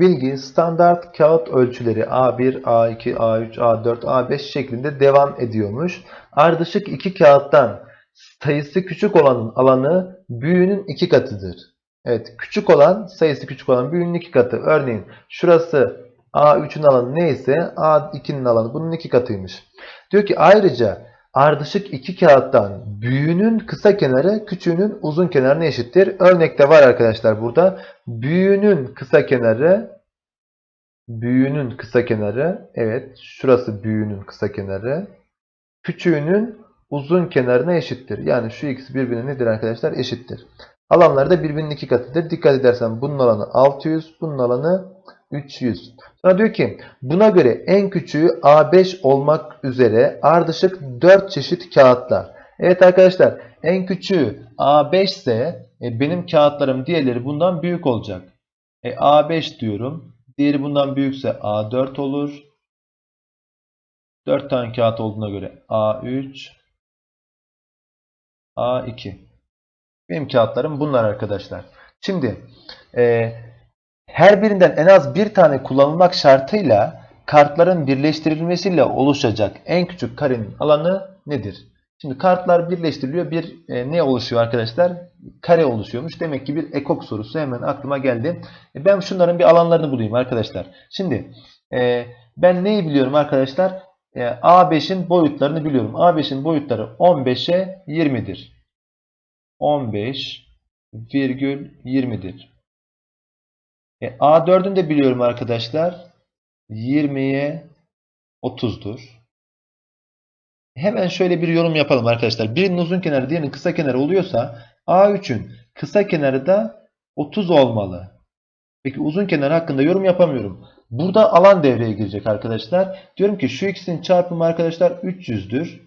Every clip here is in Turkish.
Bilgi standart kağıt ölçüleri A1, A2, A3, A4, A5 şeklinde devam ediyormuş. Ardışık iki kağıttan sayısı küçük olanın alanı büyüğünün iki katıdır. Evet küçük olan sayısı küçük olan büyüğünün iki katı. Örneğin şurası A3'ün alanı neyse A2'nin alanı bunun iki katıymış. Diyor ki ayrıca ardışık iki kağıttan büyüğünün kısa kenarı küçüğünün uzun kenarına eşittir. Örnekte var arkadaşlar burada. Büyüğünün kısa kenarı büyüğünün kısa kenarı evet şurası büyüğünün kısa kenarı küçüğünün uzun kenarına eşittir. Yani şu ikisi birbirine nedir arkadaşlar? Eşittir. Alanları da birbirinin iki katıdır. Dikkat edersen bunun alanı 600, bunun alanı 300. Sonra diyor ki buna göre en küçüğü A5 olmak üzere ardışık 4 çeşit kağıtlar. Evet arkadaşlar en küçüğü A5 ise e, benim kağıtlarım diğerleri bundan büyük olacak. E, A5 diyorum. Diğeri bundan büyükse A4 olur. 4 tane kağıt olduğuna göre A3 A2 benim kağıtlarım bunlar arkadaşlar. Şimdi e, her birinden en az bir tane kullanılmak şartıyla kartların birleştirilmesiyle oluşacak en küçük karenin alanı nedir? Şimdi kartlar birleştiriliyor. Bir e, ne oluşuyor arkadaşlar? Kare oluşuyormuş. Demek ki bir ekok sorusu hemen aklıma geldi. E, ben şunların bir alanlarını bulayım arkadaşlar. Şimdi e, ben neyi biliyorum arkadaşlar? E, A5'in boyutlarını biliyorum. A5'in boyutları 15'e 20'dir. 15,20'dir. E, A4'ün de biliyorum arkadaşlar. 20'ye 30'dur. Hemen şöyle bir yorum yapalım arkadaşlar. Birinin uzun kenarı diğerinin kısa kenarı oluyorsa A3'ün kısa kenarı da 30 olmalı. Peki uzun kenar hakkında yorum yapamıyorum. Burada alan devreye girecek arkadaşlar. Diyorum ki şu ikisinin çarpımı arkadaşlar 300'dür.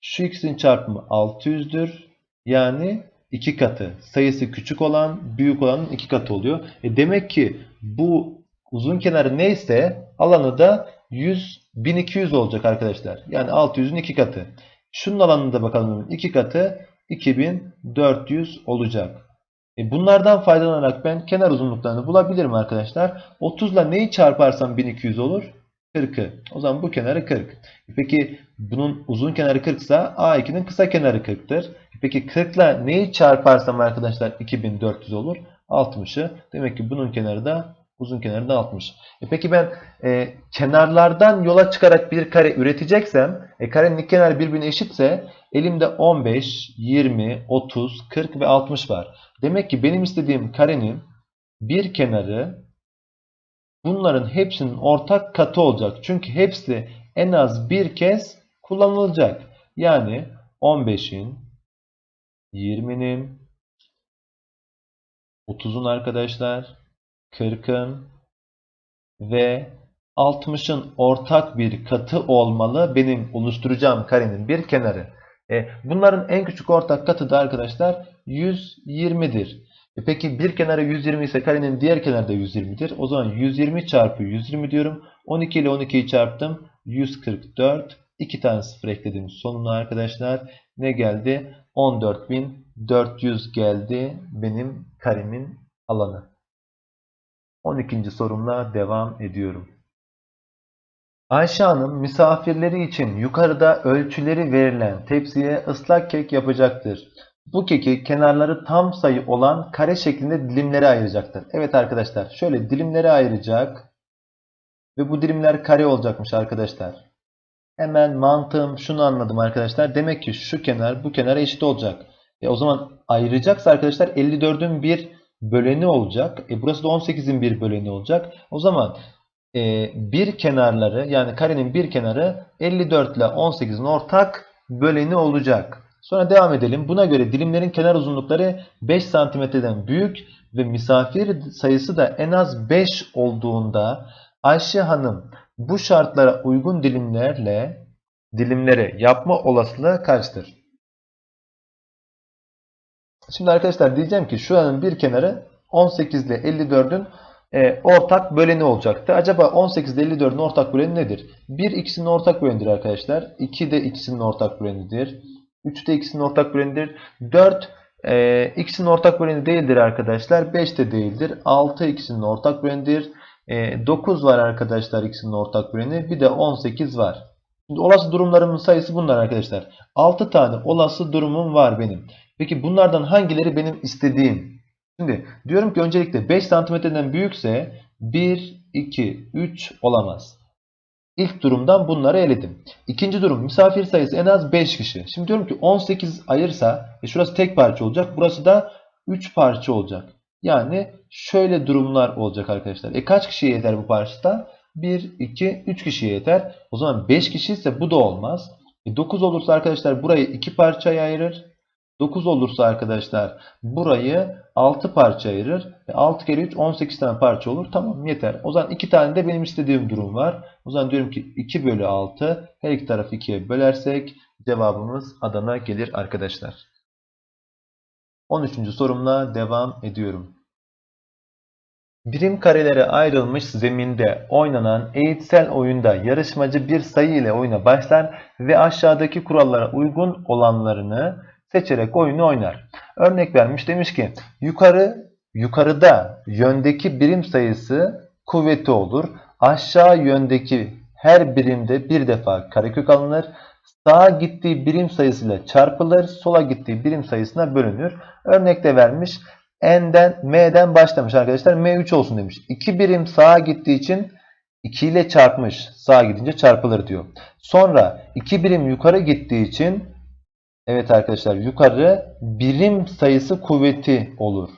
Şu ikisinin çarpımı 600'dür. Yani 2 katı. Sayısı küçük olan büyük olanın 2 katı oluyor. E demek ki bu uzun kenarı neyse alanı da 100 1200 olacak arkadaşlar. Yani 600'ün 2 katı. Şunun alanında bakalım 2 katı 2400 olacak. E bunlardan faydalanarak ben kenar uzunluklarını bulabilirim arkadaşlar. 30 ile neyi çarparsam 1200 olur? 40'ı. O zaman bu kenarı 40. Peki bunun uzun kenarı 40 ise A2'nin kısa kenarı 40'tır. Peki 40 ile neyi çarparsam arkadaşlar 2400 olur? 60'ı. Demek ki bunun kenarı da uzun kenarı da 60. E peki ben e, kenarlardan yola çıkarak bir kare üreteceksem e, karenin iki kenarı birbirine eşitse elimde 15, 20, 30, 40 ve 60 var. Demek ki benim istediğim karenin bir kenarı bunların hepsinin ortak katı olacak. Çünkü hepsi en az bir kez kullanılacak. Yani 15'in, 20'nin, 30'un arkadaşlar, 40'ın ve 60'ın ortak bir katı olmalı benim oluşturacağım karenin bir kenarı. E, bunların en küçük ortak katı da arkadaşlar 120'dir. E peki bir kenarı 120 ise karenin diğer kenarı da 120'dir. O zaman 120 çarpı 120 diyorum. 12 ile 12'yi çarptım. 144. 2 tane sıfır ekledim sonuna arkadaşlar. Ne geldi? 14.400 geldi benim karemin alanı. 12. sorumla devam ediyorum. Ayşe Hanım misafirleri için yukarıda ölçüleri verilen tepsiye ıslak kek yapacaktır. Bu keki kenarları tam sayı olan kare şeklinde dilimlere ayıracaktır. Evet arkadaşlar şöyle dilimlere ayıracak ve bu dilimler kare olacakmış arkadaşlar. Hemen mantığım şunu anladım arkadaşlar. Demek ki şu kenar bu kenara eşit olacak. E o zaman ayıracaksa arkadaşlar 54'ün bir böleni olacak. E burası da 18'in bir böleni olacak. O zaman e, bir kenarları yani karenin bir kenarı 54 ile 18'in ortak böleni olacak. Sonra devam edelim. Buna göre dilimlerin kenar uzunlukları 5 santimetreden büyük ve misafir sayısı da en az 5 olduğunda Ayşe Hanım bu şartlara uygun dilimlerle dilimleri yapma olasılığı kaçtır? Şimdi arkadaşlar diyeceğim ki şuranın bir kenarı 18 ile 54'ün e, ortak böleni olacaktı. Acaba 18 ile 54'ün ortak böleni nedir? 1 ikisinin ortak bölenidir arkadaşlar. 2 de ikisinin ortak bölenidir. 3 de ikisinin ortak bölenidir. 4 e, x'in ortak böleni değildir arkadaşlar. 5 de değildir. 6 x'in ortak bölenidir. E, 9 var arkadaşlar x'in ortak böleni. Bir de 18 var. Şimdi olası durumlarımın sayısı bunlar arkadaşlar. 6 tane olası durumum var benim. Peki bunlardan hangileri benim istediğim? Şimdi diyorum ki öncelikle 5 santimetreden büyükse 1, 2, 3 olamaz. İlk durumdan bunları eledim. İkinci durum misafir sayısı en az 5 kişi. Şimdi diyorum ki 18 ayırsa e şurası tek parça olacak. Burası da 3 parça olacak. Yani şöyle durumlar olacak arkadaşlar. E kaç kişiye yeter bu parçada? 1, 2, 3 kişiye yeter. O zaman 5 kişi ise bu da olmaz. E 9 olursa arkadaşlar burayı 2 parçaya ayırır. 9 olursa arkadaşlar burayı 6 parça ayırır. E 6 kere 3 18 tane parça olur. Tamam yeter. O zaman 2 tane de benim istediğim durum var. O zaman diyorum ki 2 bölü 6 her iki tarafı 2'ye bölersek cevabımız Adana gelir arkadaşlar. 13. sorumla devam ediyorum. Birim karelere ayrılmış zeminde oynanan eğitsel oyunda yarışmacı bir sayı ile oyuna başlar ve aşağıdaki kurallara uygun olanlarını seçerek oyunu oynar. Örnek vermiş demiş ki yukarı yukarıda yöndeki birim sayısı kuvveti olur. Aşağı yöndeki her birimde bir defa karekök alınır. Sağa gittiği birim sayısıyla çarpılır. Sola gittiği birim sayısına bölünür. Örnekte vermiş. N'den M'den başlamış arkadaşlar. M3 olsun demiş. 2 birim sağa gittiği için 2 ile çarpmış. Sağa gidince çarpılır diyor. Sonra 2 birim yukarı gittiği için Evet arkadaşlar yukarı birim sayısı kuvveti olur.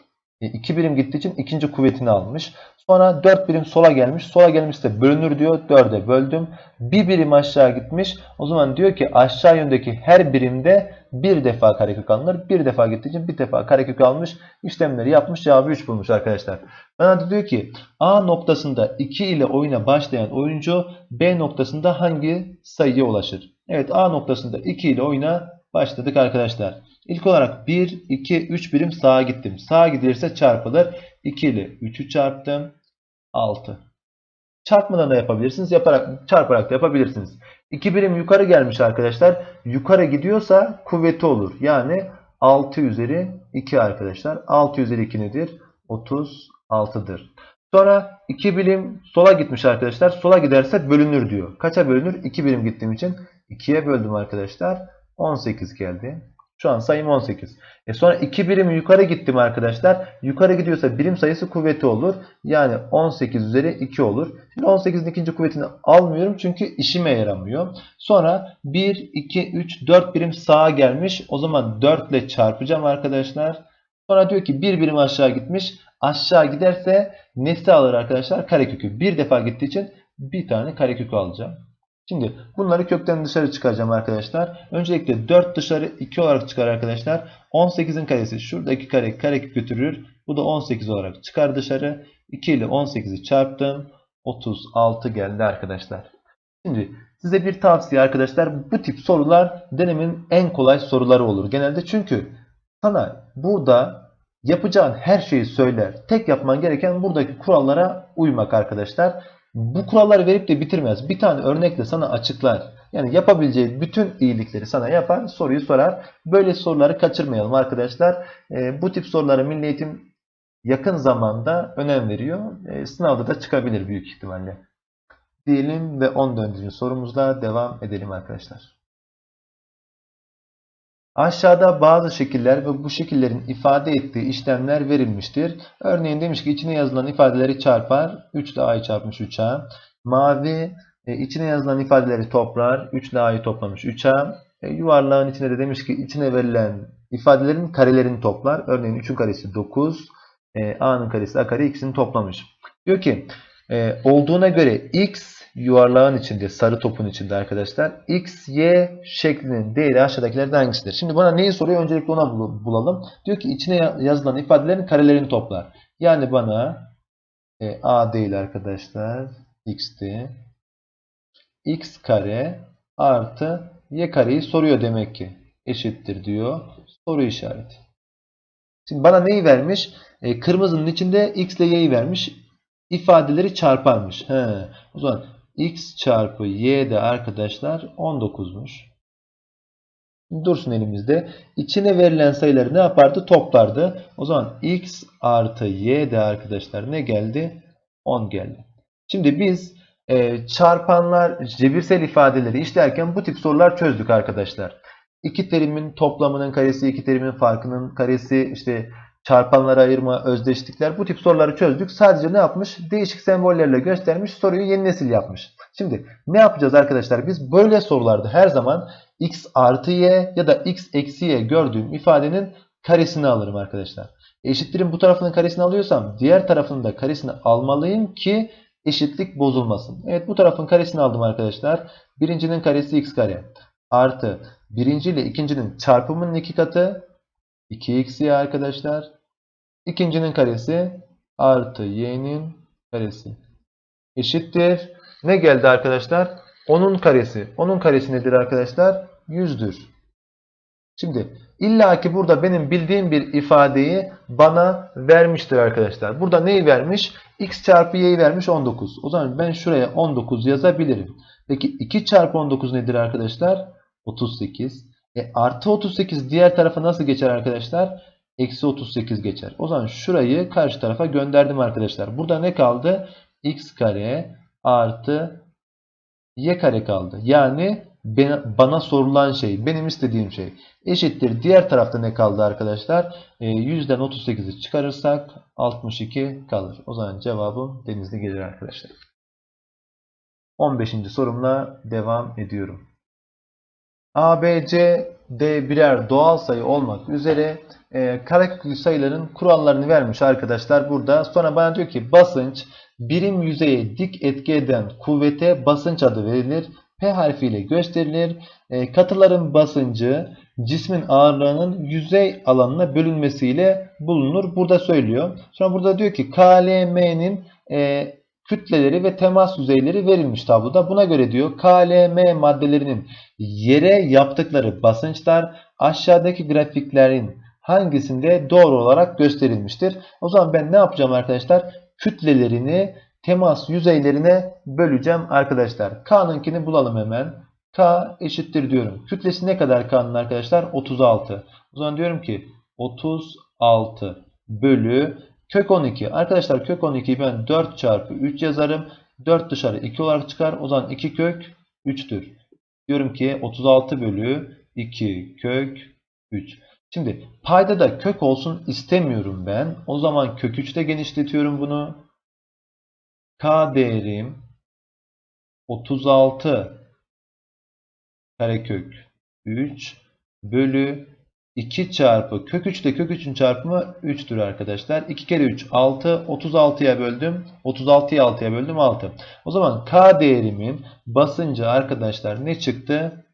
2 e, birim gittiği için ikinci kuvvetini almış. Sonra 4 birim sola gelmiş. Sola gelmişse bölünür diyor. 4'e böldüm. Bir birim aşağı gitmiş. O zaman diyor ki aşağı yöndeki her birimde bir defa karekök alınır. Bir defa gittiği için bir defa karekök almış. İşlemleri yapmış. Cevabı 3 bulmuş arkadaşlar. Bana da diyor ki A noktasında 2 ile oyuna başlayan oyuncu B noktasında hangi sayıya ulaşır? Evet A noktasında 2 ile oyuna başladık arkadaşlar. İlk olarak 1, 2, 3 birim sağa gittim. Sağa gidilirse çarpılır. 2 ile 3'ü çarptım. 6. Çarpmadan da yapabilirsiniz. Yaparak, çarparak da yapabilirsiniz. 2 birim yukarı gelmiş arkadaşlar. Yukarı gidiyorsa kuvveti olur. Yani 6 üzeri 2 arkadaşlar. 6 üzeri 2 nedir? 36'dır. Sonra 2 birim sola gitmiş arkadaşlar. Sola giderse bölünür diyor. Kaça bölünür? 2 birim gittiğim için 2'ye böldüm arkadaşlar. 18 geldi. Şu an sayım 18. E sonra 2 birim yukarı gittim arkadaşlar. Yukarı gidiyorsa birim sayısı kuvveti olur. Yani 18 üzeri 2 olur. Şimdi 18'in ikinci kuvvetini almıyorum çünkü işime yaramıyor. Sonra 1, 2, 3, 4 birim sağa gelmiş. O zaman 4 ile çarpacağım arkadaşlar. Sonra diyor ki 1 birim aşağı gitmiş. Aşağı giderse nesi alır arkadaşlar? Karekökü. Bir defa gittiği için bir tane karekökü alacağım. Şimdi bunları kökten dışarı çıkaracağım arkadaşlar. Öncelikle 4 dışarı 2 olarak çıkar arkadaşlar. 18'in karesi şuradaki kare kare götürür. Bu da 18 olarak çıkar dışarı. 2 ile 18'i çarptım. 36 geldi arkadaşlar. Şimdi size bir tavsiye arkadaşlar. Bu tip sorular denemin en kolay soruları olur genelde. Çünkü sana burada yapacağın her şeyi söyler. Tek yapman gereken buradaki kurallara uymak arkadaşlar bu kuralları verip de bitirmez. Bir tane örnekle sana açıklar. Yani yapabileceği bütün iyilikleri sana yapar, soruyu sorar. Böyle soruları kaçırmayalım arkadaşlar. E, bu tip sorulara Milli Eğitim yakın zamanda önem veriyor. E, sınavda da çıkabilir büyük ihtimalle. Diyelim ve 14. sorumuzla devam edelim arkadaşlar. Aşağıda bazı şekiller ve bu şekillerin ifade ettiği işlemler verilmiştir. Örneğin demiş ki içine yazılan ifadeleri çarpar. 3 ile a'yı çarpmış 3a. Mavi e, içine yazılan ifadeleri toplar. 3 ile a'yı toplamış 3a. E, yuvarlağın içine de demiş ki içine verilen ifadelerin karelerini toplar. Örneğin 3'ün karesi 9. E, a'nın karesi a kare ikisini toplamış. Diyor ki e, olduğuna göre x yuvarlağın içinde, sarı topun içinde arkadaşlar. X, Y şeklinin değeri aşağıdakilerden hangisidir? Şimdi bana neyi soruyor? Öncelikle ona bulalım. Diyor ki içine yazılan ifadelerin karelerini toplar. Yani bana e, A değil arkadaşlar. X'ti. X kare artı Y kareyi soruyor demek ki. Eşittir diyor. Soru işareti. Şimdi bana neyi vermiş? E, kırmızının içinde X ile Y'yi vermiş. İfadeleri çarparmış. He. O zaman x çarpı y de arkadaşlar 19'muş. Dursun elimizde. İçine verilen sayıları ne yapardı? Toplardı. O zaman x artı y de arkadaşlar ne geldi? 10 geldi. Şimdi biz e, çarpanlar, cebirsel ifadeleri işlerken bu tip sorular çözdük arkadaşlar. İki terimin toplamının karesi, iki terimin farkının karesi, işte çarpanlara ayırma, özdeşlikler bu tip soruları çözdük. Sadece ne yapmış? Değişik sembollerle göstermiş, soruyu yeni nesil yapmış. Şimdi ne yapacağız arkadaşlar? Biz böyle sorularda her zaman x artı y ya da x eksi y gördüğüm ifadenin karesini alırım arkadaşlar. Eşittirin bu tarafının karesini alıyorsam diğer tarafının da karesini almalıyım ki eşitlik bozulmasın. Evet bu tarafın karesini aldım arkadaşlar. Birincinin karesi x kare artı birinci ile ikincinin çarpımının iki katı 2xy arkadaşlar. İkincinin karesi artı y'nin karesi eşittir. Ne geldi arkadaşlar? Onun karesi. Onun karesi nedir arkadaşlar? 100'dür. Şimdi illaki burada benim bildiğim bir ifadeyi bana vermiştir arkadaşlar. Burada neyi vermiş? x çarpı y'yi vermiş 19. O zaman ben şuraya 19 yazabilirim. Peki 2 çarpı 19 nedir arkadaşlar? 38. E, artı 38 diğer tarafa nasıl geçer arkadaşlar? Eksi 38 geçer. O zaman şurayı karşı tarafa gönderdim arkadaşlar. Burada ne kaldı? x kare artı y kare kaldı. Yani bana sorulan şey, benim istediğim şey eşittir. Diğer tarafta ne kaldı arkadaşlar? E, 100'den 38'i çıkarırsak 62 kalır. O zaman cevabım denizli gelir arkadaşlar. 15. sorumla devam ediyorum. A, B, C, D birer doğal sayı olmak üzere e, kareköklü sayıların kurallarını vermiş arkadaşlar burada. Sonra bana diyor ki basınç birim yüzeye dik etki eden kuvvete basınç adı verilir. P harfiyle gösterilir. E, katıların basıncı cismin ağırlığının yüzey alanına bölünmesiyle bulunur. Burada söylüyor. Sonra burada diyor ki KLM'nin e, kütleleri ve temas yüzeyleri verilmiş tabloda. Buna göre diyor KLM maddelerinin yere yaptıkları basınçlar aşağıdaki grafiklerin hangisinde doğru olarak gösterilmiştir? O zaman ben ne yapacağım arkadaşlar? Kütlelerini temas yüzeylerine böleceğim arkadaşlar. K'nınkini bulalım hemen. K eşittir diyorum. Kütlesi ne kadar K'nın arkadaşlar? 36. O zaman diyorum ki 36 bölü kök 12. Arkadaşlar kök 12'yi ben 4 çarpı 3 yazarım. 4 dışarı 2 olarak çıkar. O zaman 2 kök 3'tür. Diyorum ki 36 bölü 2 kök 3. Şimdi payda da kök olsun istemiyorum ben. O zaman kök 3'te genişletiyorum bunu. K değerim 36 karekök 3 bölü 2 çarpı kök 3 de kök 3'ün çarpımı 3'tür arkadaşlar. 2 kere 3 6 36'ya böldüm. 36'yı 6'ya böldüm 6. O zaman K değerimin basıncı arkadaşlar ne çıktı?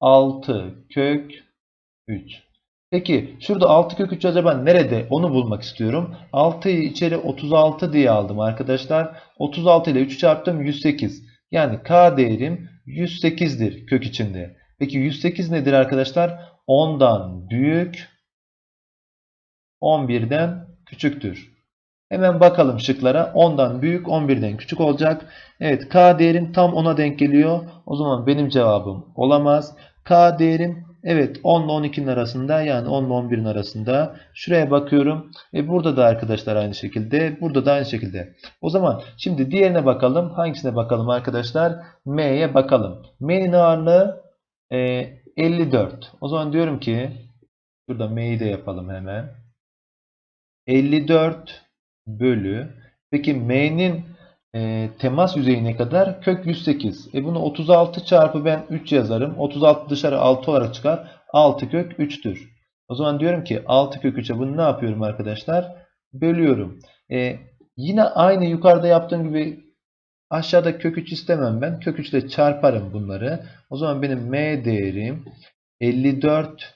6 kök 3. Peki şurada 6 kök 3 acaba nerede? Onu bulmak istiyorum. 6'yı içeri 36 diye aldım arkadaşlar. 36 ile 3 çarptım 108. Yani K değerim 108'dir kök içinde. Peki 108 nedir arkadaşlar? 10'dan büyük 11'den küçüktür. Hemen bakalım şıklara. 10'dan büyük 11'den küçük olacak. Evet K değerim tam 10'a denk geliyor. O zaman benim cevabım olamaz. K değerim evet 10 ile 12'nin arasında yani 10 ile 11'in arasında. Şuraya bakıyorum. E burada da arkadaşlar aynı şekilde. Burada da aynı şekilde. O zaman şimdi diğerine bakalım. Hangisine bakalım arkadaşlar? M'ye bakalım. M'nin ağırlığı e, 54. O zaman diyorum ki şurada M'yi de yapalım hemen. 54 bölü peki M'nin e, temas yüzeyi ne kadar? Kök 108. E bunu 36 çarpı ben 3 yazarım. 36 dışarı 6 olarak çıkar. 6 kök 3'tür. O zaman diyorum ki 6 kök 3'e bunu ne yapıyorum arkadaşlar? Bölüyorum. E, yine aynı yukarıda yaptığım gibi aşağıda kök 3 istemem ben. Kök 3 ile çarparım bunları. O zaman benim M değerim 54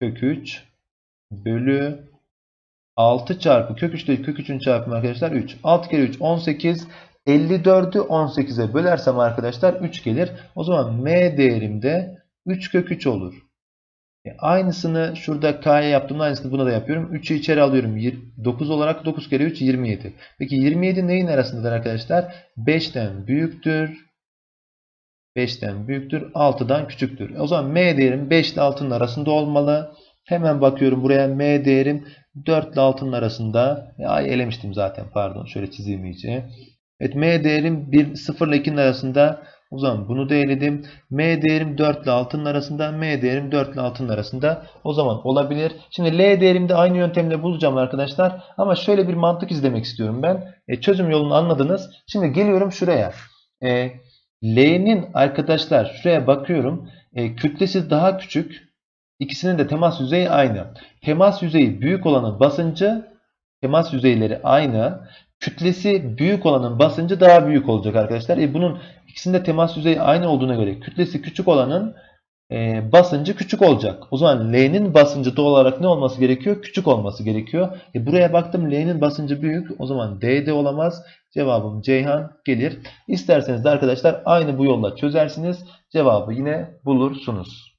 kök 3 bölü 6 çarpı kök 3 değil kök 3'ün çarpımı arkadaşlar 3. 6 kere 3 18. 54'ü 18'e bölersem arkadaşlar 3 gelir. O zaman m değerimde 3 kök 3 olur. E aynısını şurada k'ya yaptığımda aynısını buna da yapıyorum. 3'ü içeri alıyorum. 9 olarak 9 kere 3 27. Peki 27 neyin arasındadır arkadaşlar? 5'ten büyüktür. 5'ten büyüktür. 6'dan küçüktür. O zaman M değerim 5 ile 6'nın arasında olmalı. Hemen bakıyorum buraya M değerim 4 ile 6'nın arasında. E, Ay elemiştim zaten pardon. Şöyle çizeyim iyice. Evet M değerim 1, 0 ile 2'nin arasında. O zaman bunu da eledim. M değerim 4 ile 6'nın arasında. M değerim 4 ile 6'nın arasında. O zaman olabilir. Şimdi L değerimi de aynı yöntemle bulacağım arkadaşlar. Ama şöyle bir mantık izlemek istiyorum ben. E, çözüm yolunu anladınız. Şimdi geliyorum şuraya. E, L'nin arkadaşlar şuraya bakıyorum. E, kütlesi daha küçük. İkisinin de temas yüzeyi aynı. Temas yüzeyi büyük olanın basıncı temas yüzeyleri aynı. Kütlesi büyük olanın basıncı daha büyük olacak arkadaşlar. E, bunun ikisinde temas yüzeyi aynı olduğuna göre kütlesi küçük olanın e, basıncı küçük olacak. O zaman L'nin basıncı doğal olarak ne olması gerekiyor? Küçük olması gerekiyor. E, buraya baktım L'nin basıncı büyük. O zaman D de olamaz. Cevabım Ceyhan gelir. İsterseniz de arkadaşlar aynı bu yolla çözersiniz. Cevabı yine bulursunuz.